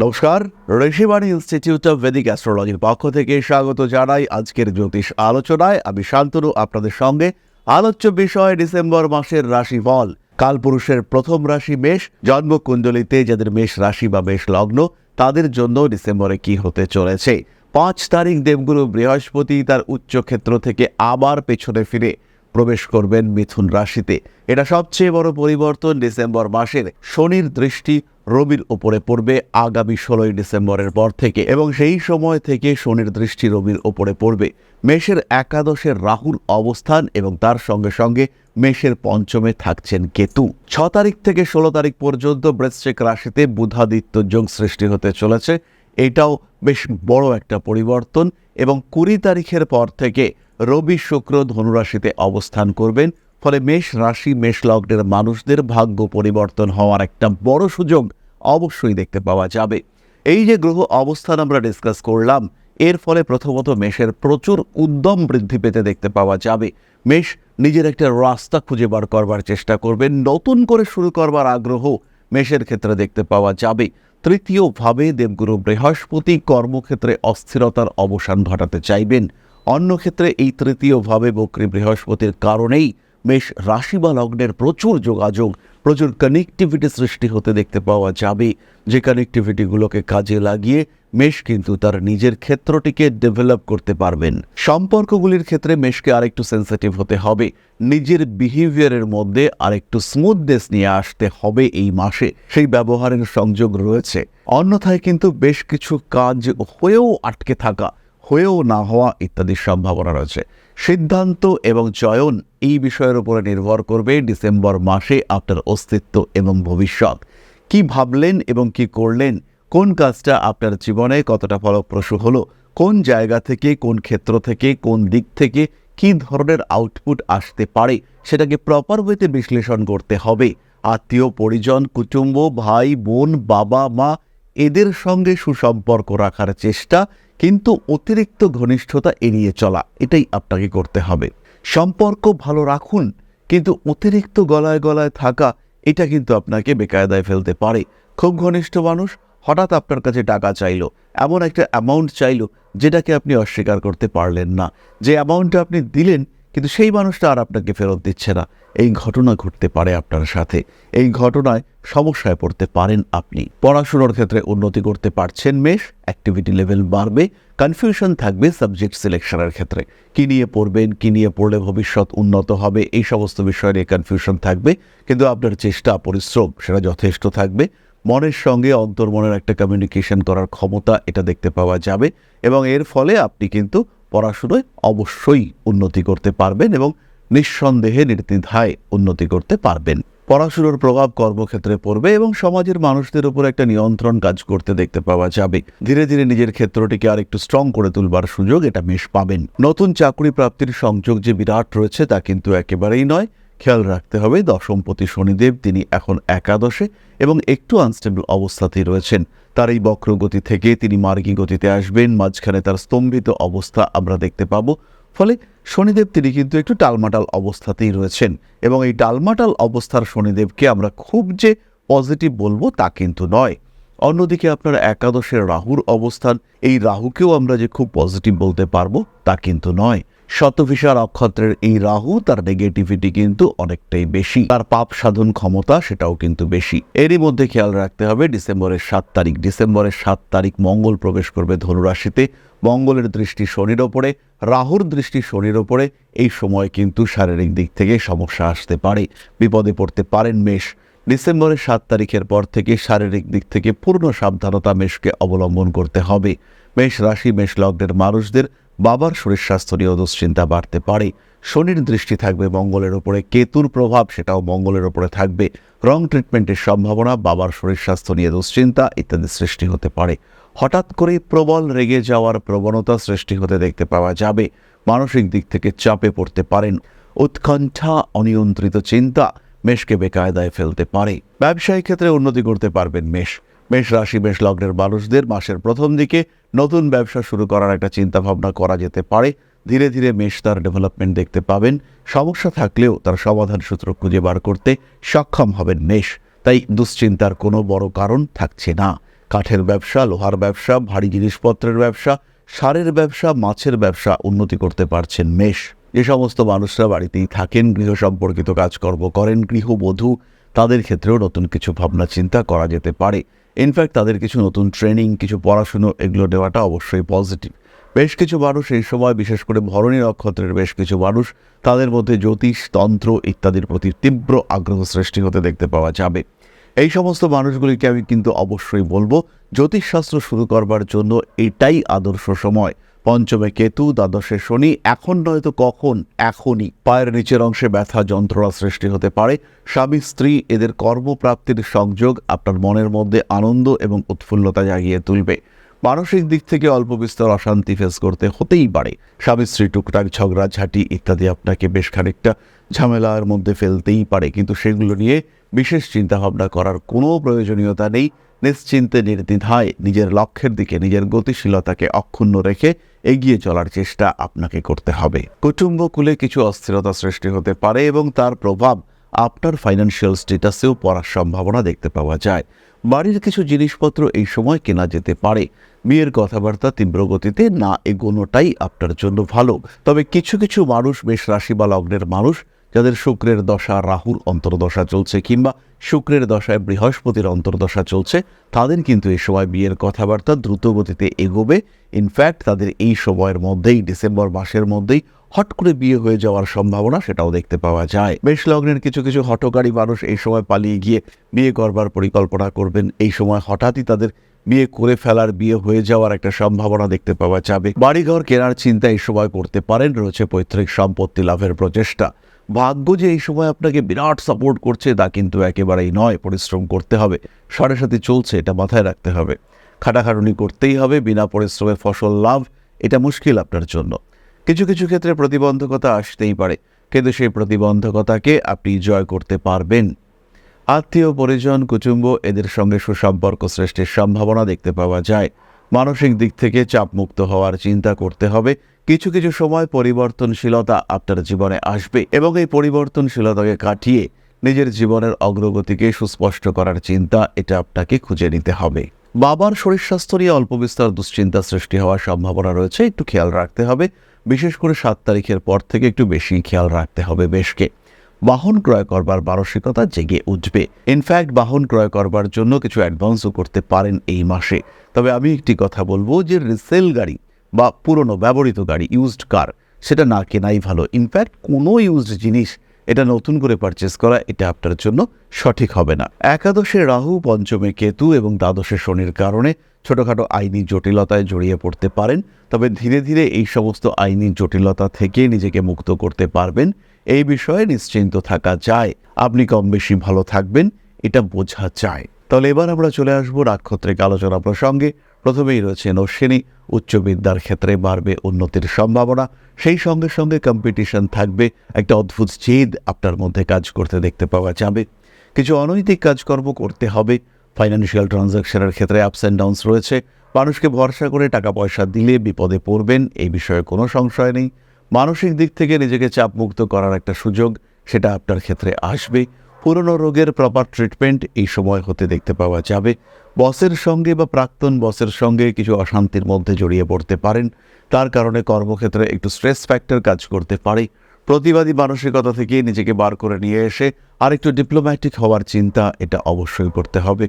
নমস্কার, Rishibani institute of Vedic অ্যাস্ট্রোলজির পক্ষ থেকে স্বাগত জানাই আজকের জ্যোতিষ আলোচনায়। আমি শান্তনু, আপনাদের সঙ্গে। আলোচ্য বিষয়, ডিসেম্বর মাসের রাশিফল। কালপুরুষের প্রথম রাশি মেষ জন্মকুণ্ডলিতে যাদের মেষ রাশি বা মেষ লগ্ন, তাদের জন্য ডিসেম্বরে কি হতে চলেছে? পাঁচ তারিখ দেবগুরু বৃহস্পতি তার উচ্চক্ষেত্র থেকে আবার পেছনে ফিরে প্রবেশ করবেন মিথুন রাশিতে। এটা সবচেয়ে বড় পরিবর্তন ডিসেম্বর মাসের। শনির দৃষ্টি রবির ওপরে পড়বে আগামী ষোলোই ডিসেম্বরের পর থেকে এবং সেই সময় থেকে শনির দৃষ্টি রবির ওপরে পড়বে। মেষের একাদশের রাহুর অবস্থান এবং তার সঙ্গে সঙ্গে মেষের পঞ্চমে থাকছেন কেতু। ছ তারিখ থেকে ষোলো তারিখ পর্যন্ত বৃশ্চিক রাশিতে বুধাদিত্য যোগ সৃষ্টি হতে চলেছে। এটাও বেশ বড় একটা পরিবর্তন এবং কুড়ি তারিখের পর থেকে রবি শুক্র ধনুরাশিতে অবস্থান করবেন। ফলে মেষ রাশি, মেষ লগ্নের মানুষদের ভাগ্য পরিবর্তন হওয়ার একটা বড় সুযোগ অবশ্যই দেখতে পাওয়া যাবে। এই যে গ্রহ অবস্থান আমরা ডিসকাস করলাম, এর ফলে প্রথমত মেষের প্রচুর উদ্যম বৃদ্ধি পেতে দেখতে পাওয়া যাবে। মেষ নিজের একটা রাস্তা খুঁজে বার করবার চেষ্টা করবেন নতুন করে শুরু করবার আগ্রহ মেষের ক্ষেত্রে দেখতে পাওয়া যাবে। তৃতীয়ভাবে দেবগুরু বৃহস্পতি কর্মক্ষেত্রে অস্থিরতার অবসান ঘটাতে চাইবেন। অন্য ক্ষেত্রে এই তৃতীয়ভাবে বক্রী বৃহস্পতির কারণেই মেষ রাশি বা লগ্নের প্রচুর যোগাযোগ প্রচুর কানেকটিভিটি সৃষ্টি হতে দেখতে পাওয়া যাবে। যে কানেকটিভিটিগুলোকে কাজে লাগিয়ে মেষ কিন্তু তার নিজের ক্ষেত্রটিকে ডেভেলপ করতে পারবেন। সম্পর্কগুলির ক্ষেত্রে মেষকে আরেকটু সেন্সিটিভ হতে হবে। নিজের বিহেভিয়ারের মধ্যে আরেকটু স্মুথনেস নিয়ে আসতে হবে এই মাসে। সেই ব্যবহারের সংযোগ রয়েছে। অন্যথায় কিন্তু বেশ কিছু কাজ হয়েও আটকে থাকা। হয়েও না হওয়া ইত্যাদির সম্ভাবনা রয়েছে। সিদ্ধান্ত এবং চয়ন এই বিষয়ের উপরে নির্ভর করবে ডিসেম্বর মাসে আপনার অস্তিত্ব এবং ভবিষ্যৎ। কি ভাবলেন এবং কি করলেন? কোন কাজটা আপনার জীবনে কতটা ফলপ্রসূ হলো? কোন জায়গা থেকে, কোন ক্ষেত্র থেকে, কোন দিক থেকে কি ধরনের আউটপুট আসতে পারে? সেটাকে প্রপার ওয়েতে বিশ্লেষণ করতে হবে। আত্মীয়, পরিজন, কুটুম্ব, ভাই, বোন, বাবা, মা এদের সঙ্গে সুসম্পর্ক রাখার চেষ্টা কিন্তু অতিরিক্ত ঘনিষ্ঠতা এড়িয়ে চলা, এটাই আপনাকে করতে হবে। সম্পর্ক ভালো রাখুন, কিন্তু অতিরিক্ত গলায় গলায় থাকা, এটা কিন্তু আপনাকে বেকায়দায় ফেলতে পারে। খুব ঘনিষ্ঠ মানুষ হঠাৎ আপনার কাছে টাকা চাইল, এমন একটা অ্যামাউন্ট চাইল, যেটাকে আপনি অস্বীকার করতে পারলেন না। যে অ্যামাউন্টটা আপনি দিলেন কিন্তু সেই মানুষটা আর আপনাকে ফেরত দিচ্ছে না। এই ঘটনা ঘটতে পারে আপনার সাথে। এই ঘটনায় সমস্যায় পড়তে পারেন আপনি। পড়াশুনোর ক্ষেত্রে উন্নতি করতে পারছেন মেষ অ্যাক্টিভিটি লেভেল বাড়বে কনফিউশন থাকবে সাবজেক্ট সিলেকশনের ক্ষেত্রে। কি নিয়ে পড়বেন, কি নিয়ে পড়লে ভবিষ্যৎ উন্নত হবে, এই সমস্ত বিষয় নিয়ে কনফিউশন থাকবে। কিন্তু আপনার চেষ্টা, পরিশ্রম, সেটা যথেষ্ট থাকবে। মনের সঙ্গে অন্তর্মনের একটা কমিউনিকেশন করার ক্ষমতা এটা দেখতে পাওয়া যাবে এবং এর ফলে আপনি কিন্তু পড়াশুনোয় অবশ্যই উন্নতি করতে পারবেন এবং নিঃসন্দেহে নির্দ্বিধায় উন্নতি করতে পারবেন। পড়াশুনোর প্রভাব কর্মক্ষেত্রে পড়বে এবং সমাজের মানুষদের উপর একটা নিয়ন্ত্রণ কাজ করতে দেখতে পাওয়া যাবে। ধীরে ধীরে নিজের ক্ষেত্রটিকে আর একটু স্ট্রং করে তুলবার সুযোগ এটা মেশ পাবেন। নতুন চাকরি প্রাপ্তির সংযোগ যে বিরাট রয়েছে তা কিন্তু একেবারেই নয়। খেয়াল রাখতে হবে দশমপতি শনিদেব, তিনি এখন একাদশে এবং একটু আনস্টেবল অবস্থাতেই রয়েছেন। তার এই বক্রগতি থেকে তিনি মার্গী গতিতে আসবেন। মাঝখানে তার স্তম্ভিত অবস্থা আমরা দেখতে পাবো। ফলে শনিদেব তিনি কিন্তু একটু টালমাটাল অবস্থাতেই রয়েছেন এবং এই টালমাটাল অবস্থার শনিদেবকে আমরা খুব যে পজিটিভ বলব তা কিন্তু নয়। অন্যদিকে আপনার একাদশের রাহুর অবস্থান, এই রাহুকেও আমরা যে খুব পজিটিভ বলতে পারব তা কিন্তু নয়। শতভিষা নক্ষত্রের এই রাহু তার নেগেটিভিটি কিন্তু অনেকটাই বেশি। তার পাপ সাধন ক্ষমতা সেটাও কিন্তু বেশি। এরই মধ্যে খেয়াল রাখতে হবে, ডিসেম্বরের সাত তারিখ। ডিসেম্বরের সাত তারিখ মঙ্গল প্রবেশ করবে ধনুরাশিতে। মঙ্গলের দৃষ্টি শনির ওপরে, রাহুর দৃষ্টি শনির ওপরে। এই সময় কিন্তু শারীরিক দিক থেকে সমস্যা আসতে পারে। বিপদে পড়তে পারেন মেষ। ডিসেম্বরের সাত তারিখের পর থেকে শারীরিক দিক থেকে পূর্ণ সাবধানতা মেষকে অবলম্বন করতে হবে। মেষ রাশি, মেষ লগ্নের মানুষদের বাবার শরীর স্বাস্থ্য নিয়েও দুশ্চিন্তা বাড়তে পারে। শনির দৃষ্টি থাকবে মঙ্গলের ওপরে কেতুর প্রভাব সেটাও মঙ্গলের ওপরে থাকবে। রং ট্রিটমেন্টের সম্ভাবনা, বাবার শরীর স্বাস্থ্য নিয়ে দুশ্চিন্তা ইত্যাদি সৃষ্টি হতে পারে। হঠাৎ করে প্রবল রেগে যাওয়ার প্রবণতা সৃষ্টি হতে দেখতে পাওয়া যাবে। মানসিক দিক থেকে চাপে পড়তে পারেন। উৎকণ্ঠা, অনিয়ন্ত্রিত চিন্তা মেষকে বেকায়দায় ফেলতে পারে। ব্যবসায়িক ক্ষেত্রে উন্নতি করতে পারবেন মেষ। মেষ রাশি, মেষ লগ্নের মানুষদের মাসের প্রথম দিকে নতুন ব্যবসা শুরু করার একটা চিন্তা ভাবনা করা যেতে পারে। ধীরে ধীরে মেষ তার ডেভেলপমেন্ট দেখতে পাবেন। সমস্যা থাকলেও তার সমাধান সূত্র খুঁজে বার করতে সক্ষম হবেন মেষ। তাই দুশ্চিন্তার কোনো বড় কারণ থাকছে না। কাঠের ব্যবসা, লোহার ব্যবসা, ভারী জিনিসপত্রের ব্যবসা, সারের ব্যবসা, মাছের ব্যবসা উন্নতি করতে পারছেন মেষ। যে সমস্ত মানুষরা বাড়িতেই থাকেন, গৃহ সম্পর্কিত কাজকর্ম করেন, গৃহবধূ, তাদের ক্ষেত্রেও নতুন কিছু ভাবনা, চিন্তা করা যেতে পারে। ইনফ্যাক্ট তাদের কিছু নতুন ট্রেনিং কিছু পড়াশুনো, এগুলো দেওয়াটা অবশ্যই পজিটিভ বেশ কিছু মানুষ এই সময়, বিশেষ করে ভরণী নক্ষত্রের বেশ কিছু মানুষ, তাদের মধ্যে জ্যোতিষ, তন্ত্র ইত্যাদির প্রতি তীব্র আগ্রহ সৃষ্টি হতে দেখতে পাওয়া যাবে। এই সমস্ত মানুষগুলিকে আমি কিন্তু অবশ্যই বলব, জ্যোতিষশাস্ত্র শুরু করবার জন্য এটাই আদর্শ সময়। পঞ্চমে কেতু, দ্বাদশে শনি, এখন নয়তো কখন, এখনই। পায়ের নিচের অংশে ব্যথা, যন্ত্রণা সৃষ্টি হতে পারে। স্বামী, স্ত্রী, এদের কর্মপ্রাপ্তির সংযোগ আপনার মনের মধ্যে আনন্দ এবং উৎফুল্লতা জাগিয়ে তুলবে। মানসিক দিক থেকে অল্প বিস্তর অশান্তি ফেস করতে হতেই পারে। স্বামী, স্ত্রী, টুকটাক ঝগড়াঝাটি ইত্যাদি আপনাকে বেশ খানিকটা ঝামেলার মধ্যে ফেলতেই পারে। কিন্তু সেগুলো নিয়ে বিশেষ চিন্তাভাবনা করার কোনো প্রয়োজনীয়তা নেই। নিশ্চিন্তে নির্দ্বিধায় নিজের লক্ষ্যের দিকে, নিজের গতিশীলতাকে অক্ষুণ্ণ রেখে এগিয়ে চলার চেষ্টা আপনাকে করতে হবে। কুটুম্বকুলে কিছু অস্থিরতা সৃষ্টি হতে পারে এবং তার প্রভাব আপনার ফাইন্যান্সিয়াল স্ট্যাটাসেও পড়ার সম্ভাবনা দেখতে পাওয়া যায়। বাড়ির কিছু জিনিসপত্র এই সময় কেনা যেতে পারে। বিয়ের কথাবার্তা তীব্র গতিতে না এগোনোটাই আপনার জন্য ভালো। তবে কিছু কিছু মানুষ বেশ রাশি বা লগ্নের মানুষ যাদের শুক্রের দশা রাহুর অন্তর্দশা চলছে কিংবা শুক্রের দশায় বৃহস্পতির অন্তর্দশা চলছে, তাদের কিন্তু এই সময় বিয়ের কথাবার্তা দ্রুতগতিতে এগোবে। ইনফ্যাক্ট তাদের এই সময়ের মধ্যেই, ডিসেম্বর মাসের মধ্যেই হট করে বিয়ে হয়ে যাওয়ার সম্ভাবনা সেটাও দেখতে পাওয়া যায়। বেশ লগ্নের কিছু কিছু হটকারী মানুষ এই সময় পালিয়ে গিয়ে বিয়ে করবার পরিকল্পনা করবেন। এই সময় হঠাৎই তাদের বিয়ে করে ফেলার, বিয়ে হয়ে যাওয়ার একটা সম্ভাবনা দেখতে পাওয়া যাবে। বাড়িঘর কেনার চিন্তা এই সময় করতে পারেন। রয়েছে পৈতৃক সম্পত্তি লাভের প্রচেষ্টা। ভাগ্য যে এই সময় আপনাকে বিরাট সাপোর্ট করছে, তা কিন্তু একেবারেই নয়। পরিশ্রম করতে হবে। সাড়ে সাথে চলছে, এটা মাথায় রাখতে হবে। খাটাখাটুনি করতেই হবে, বিনা পরিশ্রমে ফসল লাভ, এটা মুশকিল আপনার জন্য। কিছু কিছু ক্ষেত্রে প্রতিবন্ধকতা আসতেই পারে, কিন্তু সেই প্রতিবন্ধকতাকে আপনি জয় করতে পারবেন। আত্মীয়, পরিজন, কুটুম্ব, এদের সঙ্গে সুসম্পর্ক সৃষ্টির সম্ভাবনা দেখতে পাওয়া যায়। মানসিক দিক থেকে চাপমুক্ত হওয়ার চিন্তা করতে হবে কিছু কিছু সময় পরিবর্তনশীলতা আপনার জীবনে আসবে এবং এই পরিবর্তনশীলতাকে কাটিয়ে নিজের জীবনের অগ্রগতিকে সুস্পষ্ট করার চিন্তা এটা আপনাকে খুঁজে নিতে হবে। বাবার শরীর স্বাস্থ্য নিয়ে অল্প বিস্তর দুশ্চিন্তা সৃষ্টি হওয়ার সম্ভাবনা রয়েছে, একটু খেয়াল রাখতে হবে। বিশেষ করে সাত তারিখের পর থেকে একটু বেশি খেয়াল রাখতে হবে বেশকে। বাহন ক্রয় করবার মানসিকতা জেগে উঠবে। ইনফ্যাক্ট বাহন ক্রয় করবার জন্য কিছু অ্যাডভান্সও করতে পারেন এই মাসে। তবে আমি একটি কথা বলব যে রিসেল গাড়ি বা পুরনো ব্যবহৃত গাড়ি ইউজড কার সেটা না কেনাই ভালো। ইনফ্যাক্ট কোনো ইউজড জিনিস এটা নতুন করে পারচেস করা, এটা আপনার জন্য সঠিক হবে না। একাদশে রাহু, পঞ্চমে কেতু এবং দ্বাদশে শনির কারণে ছোটোখাটো আইনি জটিলতায় জড়িয়ে পড়তে পারেন। তবে ধীরে ধীরে এই সমস্ত আইনি জটিলতা থেকে নিজেকে মুক্ত করতে পারবেন। এই বিষয়ে নিশ্চিন্ত থাকা যায়। আপনি কম বেশি ভালো থাকবেন, এটা বোঝা যায়। তাহলে এবার আমরা চলে আসব নাক্ষত্রিক আলোচনা প্রসঙ্গে। প্রথমেই রয়েছে নশ্বিনী উচ্চ বিদ্যার ক্ষেত্রে বাড়বে উন্নতির সম্ভাবনা। সেই সঙ্গে সঙ্গে কম্পিটিশন থাকবে, একটা অদ্ভুত জেদ আপনার মধ্যে কাজ করতে দেখতে পাওয়া যাবে। কিছু অনৈতিক কাজকর্ম করতে হবে ফাইন্যান্সিয়াল ট্রানজ্যাকশনের ক্ষেত্রে আপস অ্যান্ড ডাউনস রয়েছে। মানুষকে ভরসা করে টাকা পয়সা দিলে বিপদে পড়বেন, এই বিষয়ে কোনো সংশয় নেই। মানসিক দিক থেকে নিজেকে চাপমুক্ত করার একটা সুযোগ, সেটা আপনার ক্ষেত্রে আসবে। পুরনো রোগের প্রপার ট্রিটমেন্ট এই সময় হতে দেখতে পাওয়া যাবে। বসের সঙ্গে বা প্রাক্তন বসের সঙ্গে কিছু অশান্তির মধ্যে জড়িয়ে পড়তে পারেন। তার কারণে কর্মক্ষেত্রে একটু স্ট্রেস ফ্যাক্টর কাজ করতে পারে। প্রতিবাদী মানসিকতা থেকে নিজেকে বার করে নিয়ে এসে আর একটু ডিপ্লোম্যাটিক হওয়ার চিন্তা এটা অবশ্যই করতে হবে।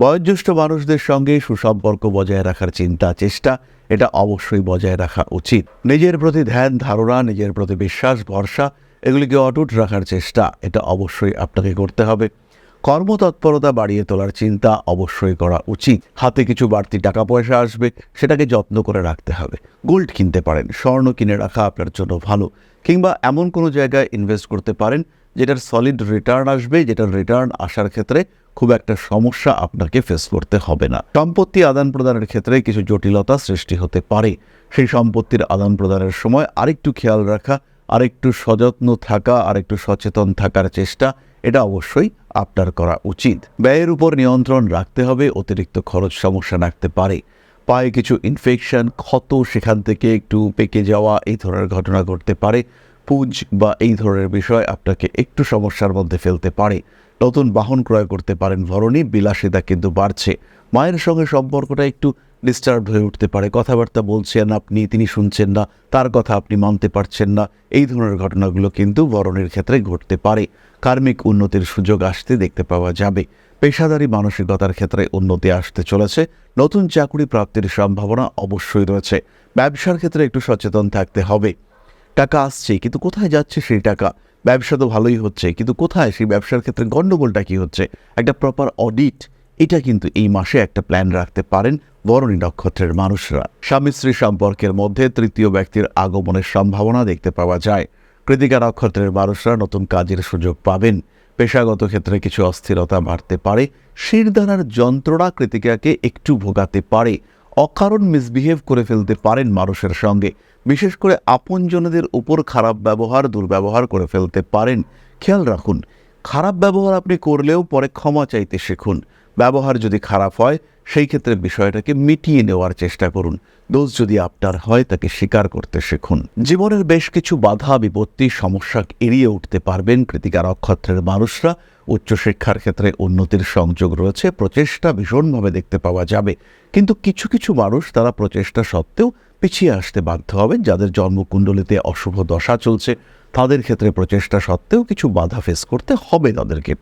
বয়োজ্যেষ্ঠ মানুষদের সঙ্গে সুসম্পর্ক বজায় রাখার চিন্তা, চেষ্টা, এটা অবশ্যই বজায় রাখা উচিত। নিজের প্রতি ধ্যান, ধারণা, নিজের প্রতি বিশ্বাস, ভরসা এগুলিকে অটুট রাখার চেষ্টা, এটা অবশ্যই আপনাকে করতে হবে। কর্মতৎপরতা বাড়িয়ে তোলার চিন্তা অবশ্যই করা উচিত। হাতে কিছু বাড়তি টাকা পয়সা আসবে, সেটাকে যত্ন করে রাখতে হবে। গোল্ড কিনতে পারেন, স্বর্ণ কিনে রাখা আপনার জন্য ভালো। কিংবা এমন কোনো জায়গায় ইনভেস্ট করতে পারেন, যেটার সলিড রিটার্ন আসবে, যেটার রিটার্ন আসার ক্ষেত্রে খুব একটা সমস্যা আপনাকে ফেস করতে হবে না। সম্পত্তি আদান প্রদানের ক্ষেত্রে কিছু জটিলতা সৃষ্টি হতে পারে। সেই সম্পত্তির আদান প্রদানের সময় আরেকটু খেয়াল রাখা আরেকটু সযত্ন থাকা, আরেকটু সচেতন থাকার চেষ্টা, এটা অবশ্যই আপনার করা উচিত। ব্যয়ের উপর নিয়ন্ত্রণ রাখতে হবে, অতিরিক্ত খরচ সমস্যা রাখতে পারে। পায়ে কিছু ইনফেকশন ক্ষত সেখান থেকে একটু পেকে যাওয়া, এই ধরনের ঘটনা ঘটতে পারে। পুঁজ বা এই ধরনের বিষয় আপনাকে একটু সমস্যার মধ্যে ফেলতে পারে। নতুন বাহন ক্রয় করতে পারেন, ভরণী, বিলাসিতা কিন্তু বাড়ছে। মায়ের সঙ্গে সম্পর্কটা একটু ডিস্টার্ব হয়ে উঠতে পারে। কথাবার্তা বলছেন আপনি, তিনি শুনছেন না, তার কথা আপনি মানতে পারছেন না। এই ধরনের ঘটনাগুলো কিন্তু বরণের ক্ষেত্রে ঘটতে পারে। কার্মিক উন্নতির সুযোগ আসতে দেখতে পাওয়া যাবে। পেশাদারী মানসিকতার ক্ষেত্রে উন্নতি আসতে চলেছে। নতুন চাকরি প্রাপ্তির সম্ভাবনা অবশ্যই রয়েছে। ব্যবসার ক্ষেত্রে একটু সচেতন থাকতে হবে। টাকা আসছে, কিন্তু কোথায় যাচ্ছে সেই টাকা? ব্যবসা তো ভালোই হচ্ছে, কিন্তু কোথায়? সেই ব্যবসার ক্ষেত্রে গণ্ডগোলটা কি হচ্ছে? একটা প্রপার অডিট এটা কিন্তু এই মাসে একটা প্ল্যান রাখতে পারেন। বরণী নক্ষত্রের মানুষরা। স্বামী স্ত্রী সম্পর্কের মধ্যে তৃতীয় ব্যক্তির আগমনের সম্ভাবনা দেখতে পাওয়া যায়। কৃতিকা নক্ষত্রের মানুষরা নতুন কাজের সুযোগ পাবেন। পেশাগত ক্ষেত্রে কিছু অস্থিরতা বাড়তে পারে। শিরদানার যন্ত্রণা কৃতিকাকে একটু ভোগাতে পারে। অকারণ মিসবিহেভ করে ফেলতে পারেন মানুষের সঙ্গে। বিশেষ করে আপনজনদের উপর খারাপ ব্যবহার, দুর্ব্যবহার করে ফেলতে পারেন। খেয়াল রাখুন, খারাপ ব্যবহার আপনি করলেও পরে ক্ষমা চাইতে শিখুন। ব্যবহার যদি খারাপ হয়, সেই ক্ষেত্রে বিষয়টাকে মিটিয়ে নেওয়ার চেষ্টা করুন। দোষ যদি আপনার হয়, তাকে স্বীকার করতে শিখুন। জীবনের বেশ কিছু বাধা, বিপত্তি, সমস্যা এড়িয়ে উঠতে পারবেন কৃতিকা নক্ষত্রের মানুষরা। উচ্চশিক্ষার ক্ষেত্রে উন্নতির সংযোগ রয়েছে, প্রচেষ্টা ভীষণভাবে দেখতে পাওয়া যাবে। কিন্তু কিছু কিছু মানুষ তারা প্রচেষ্টা সত্ত্বেও পিছিয়ে আসতে বাধ্য হবেন। যাদের জন্মকুণ্ডলিতে অশুভ দশা চলছে, তাদের ক্ষেত্রে প্রচেষ্টা সত্ত্বেও কিছু বাধা ফেস করতে হবে তাদেরকে।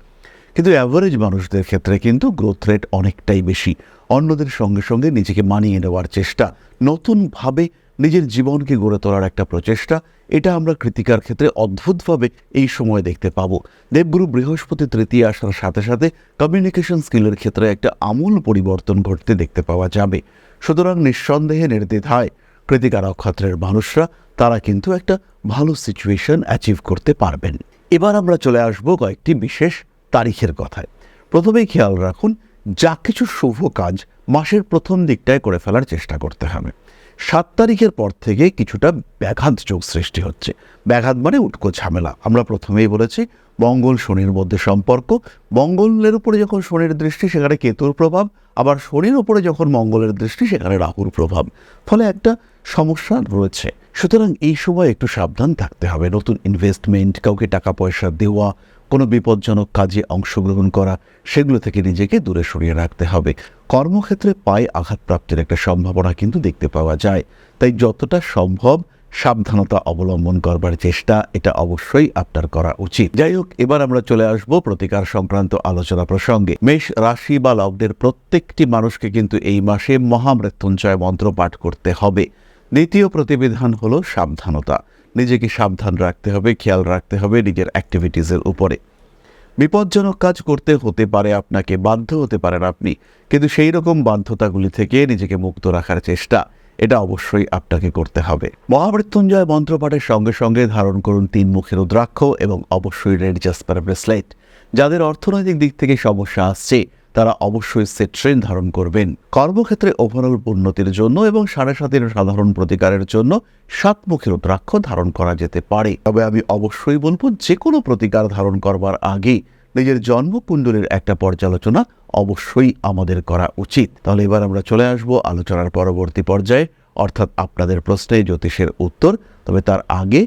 কিন্তু অ্যাভারেজ মানুষদের ক্ষেত্রে কিন্তু গ্রোথ রেট অনেকটাই বেশি। অন্যদের সঙ্গে সঙ্গে নিজেকে মানিয়ে নেওয়ার চেষ্টা, নতুনভাবে নিজের জীবনকে গড়ে তোলার একটা প্রচেষ্টা, এটা আমরা কৃতিকার ক্ষেত্রে অদ্ভুতভাবে এই সময় দেখতে পাবো। দেবগুরু বৃহস্পতি তৃতীয় আসার সাথে সাথে কমিউনিকেশন স্কিলের ক্ষেত্রে একটা আমূল পরিবর্তন ঘটতে দেখতে পাওয়া যাবে। সুতরাং নিঃসন্দেহে নির্দ্বিধায় কৃতিকা নক্ষত্রের মানুষরা, তারা কিন্তু একটা ভালো সিচুয়েশন অ্যাচিভ করতে পারবেন। এবার আমরা চলে আসব কয়েকটি বিশেষ তারিখের কথায়। প্রথমেই খেয়াল রাখুন, যা কিছু শুভ কাজ মাসের প্রথম দিকটায় করে ফেলার চেষ্টা করতে হবে। সাত তারিখের পর থেকে কিছুটা ব্যাঘাত যোগ সৃষ্টি হচ্ছে। ব্যাঘাত মানে উটকো ঝামেলা। আমরা প্রথমেই বলেছি, মঙ্গল শনির মধ্যে সম্পর্ক। মঙ্গলের উপরে যখন শনির দৃষ্টি, সেখানে কেতুর প্রভাব। আবার শনির উপরে যখন মঙ্গলের দৃষ্টি, সেখানে রাহুর প্রভাব। ফলে একটা সমস্যা রয়েছে। সুতরাং এই সময় একটু সাবধান থাকতে হবে। নতুন ইনভেস্টমেন্ট কাউকে টাকা পয়সা দেওয়া কোনো বিপজ্জনক কাজে অংশগ্রহণ করা, সেগুলো থেকে নিজেকে দূরে সরিয়ে রাখতে হবে। কর্মক্ষেত্রে পায়ে আঘাতপ্রাপ্তির একটা সম্ভাবনা কিন্তু দেখতে পাওয়া যায়। তাই যতটা সম্ভব সাবধানতা অবলম্বন করবার চেষ্টা, এটা অবশ্যই আপনার করা উচিত। যাই হোক, এবার আমরা চলে আসব প্রতিকার সংক্রান্ত আলোচনা প্রসঙ্গে। মেষ রাশি বা লগ্নের প্রত্যেকটি মানুষকে কিন্তু এই মাসে মহামৃত্যুঞ্জয় মন্ত্র পাঠ করতে হবে। দ্বিতীয় প্রতিবিধান হলো সাবধানতা। নিজেকে সাবধান রাখতে হবে, খেয়াল রাখতে হবে নিজের অ্যাক্টিভিটিসের উপরে। বিপজ্জনক কাজ করতে হতে পারে আপনাকে, বাধ্য হতে পারেন আপনি, কিন্তু সেই রকম বাধ্যতাগুলি থেকে নিজেকে মুক্ত রাখার চেষ্টা, এটা অবশ্যই আপনাকে করতে হবে। মহামৃত্যুঞ্জয় মন্ত্রপাঠের সঙ্গে সঙ্গে ধারণ করুন তিন মুখের রুদ্রাক্ষ এবং অবশ্যই রেড জাসপার ব্রেসলেট, যাদের অর্থনৈতিক দিক থেকে সমস্যা আসছে। তারা অবশ্যই সেট ট্রেন ধারণ করবেন। কর্মক্ষেত্রে ওভারঅল উন্নতির জন্য এবং সাড়ে সাতের সাধারণ প্রতিকারের জন্য সাত সাতমুখী রুদ্রাক্ষ ধারণ করা যেতে পারে। তবে আমি অবশ্যই বলব যে কোনো প্রতিকার ধারণ করবার আগে নিজের জন্মকুণ্ডলীর একটা পর্যালোচনা অবশ্যই আমাদের করা উচিত। তাহলে এবার আমরা চলে আসব আলোচনার পরবর্তী পর্যায়ে। অর্থাৎ আপনাদের প্রশ্নে জ্যোতিষের উত্তর, তবে তার আগে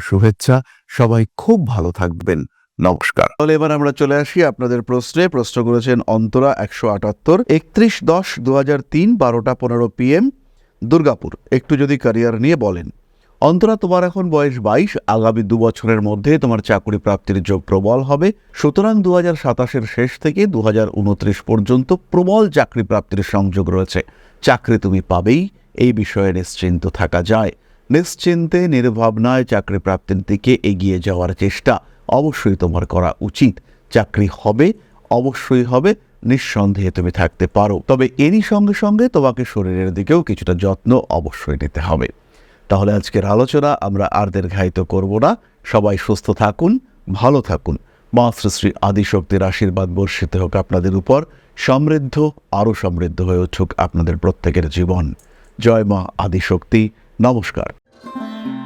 শুভেচ্ছা। সবাই খুব ভালো থাকবেন। নমস্কার। তাহলে এবার আমরা চলে আসি আপনাদের প্রশ্নে। প্রশ্ন করেছেন অন্তরা একশো আটাত্তর, একত্রিশ দশ দু হাজার তিন বারোটা পনেরো পিএম, দুর্গাপুর। একটু যদি ক্যারিয়ার নিয়ে বলেন। অন্তরা, তোমার এখন বয়স বাইশ, আগামী দু বছরের মধ্যে তোমার চাকরি প্রাপ্তির যোগ প্রবল হবে। সুতরাং দু হাজার সাতাশের শেষ থেকে দু হাজার উনত্রিশ পর্যন্ত প্রবল চাকরি প্রাপ্তির সংযোগ রয়েছে। চাকরি তুমি পাবেই, এই বিষয়ে নিশ্চিন্ত থাকা যায়। নিশ্চিন্তে, নির্ভাবনায় চাকরি প্রাপ্তির দিকে এগিয়ে যাওয়ার চেষ্টা অবশ্যই তোমার করা উচিত। চাকরি হবে, অবশ্যই হবে, নিঃসন্দেহে তুমি থাকতে পারো। তবে এরই সঙ্গে সঙ্গে তোমাকে শরীরের দিকেও কিছুটা যত্ন অবশ্যই নিতে হবে। তাহলে আজকের আলোচনা আমরা আর দীর্ঘায়িত করব না। সবাই সুস্থ থাকুন, ভালো থাকুন। মা শ্রী আদিশক্তির আশীর্বাদ বর্ষিত হোক আপনাদের উপর, সমৃদ্ধ, আরও সমৃদ্ধ হয়ে উঠুক আপনাদের প্রত্যেকের জীবন। জয় মা আদিশক্তি। নমস্কার।